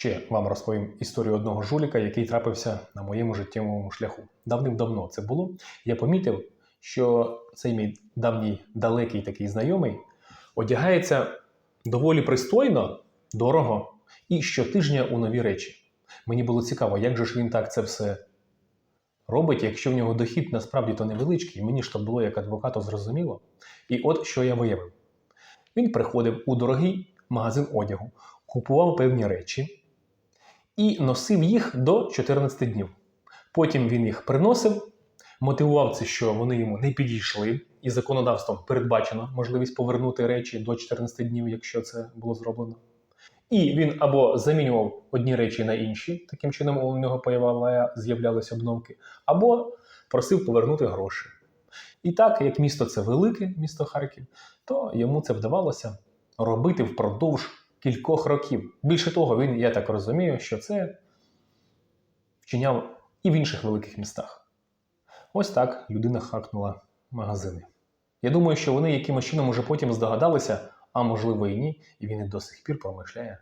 Ще вам розповім історію одного жуліка, який трапився на моєму життєвому шляху. Давним-давно це було. Я помітив, що цей мій давній далекий такий знайомий одягається доволі пристойно, дорого і щотижня у нові речі. Мені було цікаво, як же ж він так це все робить, якщо в нього дохід насправді то невеличкий, мені ж то було як адвокату зрозуміло. І от що я виявив: він приходив у дорогий магазин одягу, купував певні речі і носив їх до 14 днів. Потім він їх приносив, мотивував це, що вони йому не підійшли, і законодавством передбачено можливість повернути речі до 14 днів, якщо це було зроблено. І він або замінював одні речі на інші, таким чином у нього з'являлися обновки, або просив повернути гроші. І так, як місто це велике, місто Харків, то йому це вдавалося робити впродовж кількох років. Більше того, він, я так розумію, що це вчиняв і в інших великих містах. Ось так людина хакнула магазини. Я думаю, що вони якимось чином уже потім здогадалися, а можливо і ні, і він і до сих пір промишляє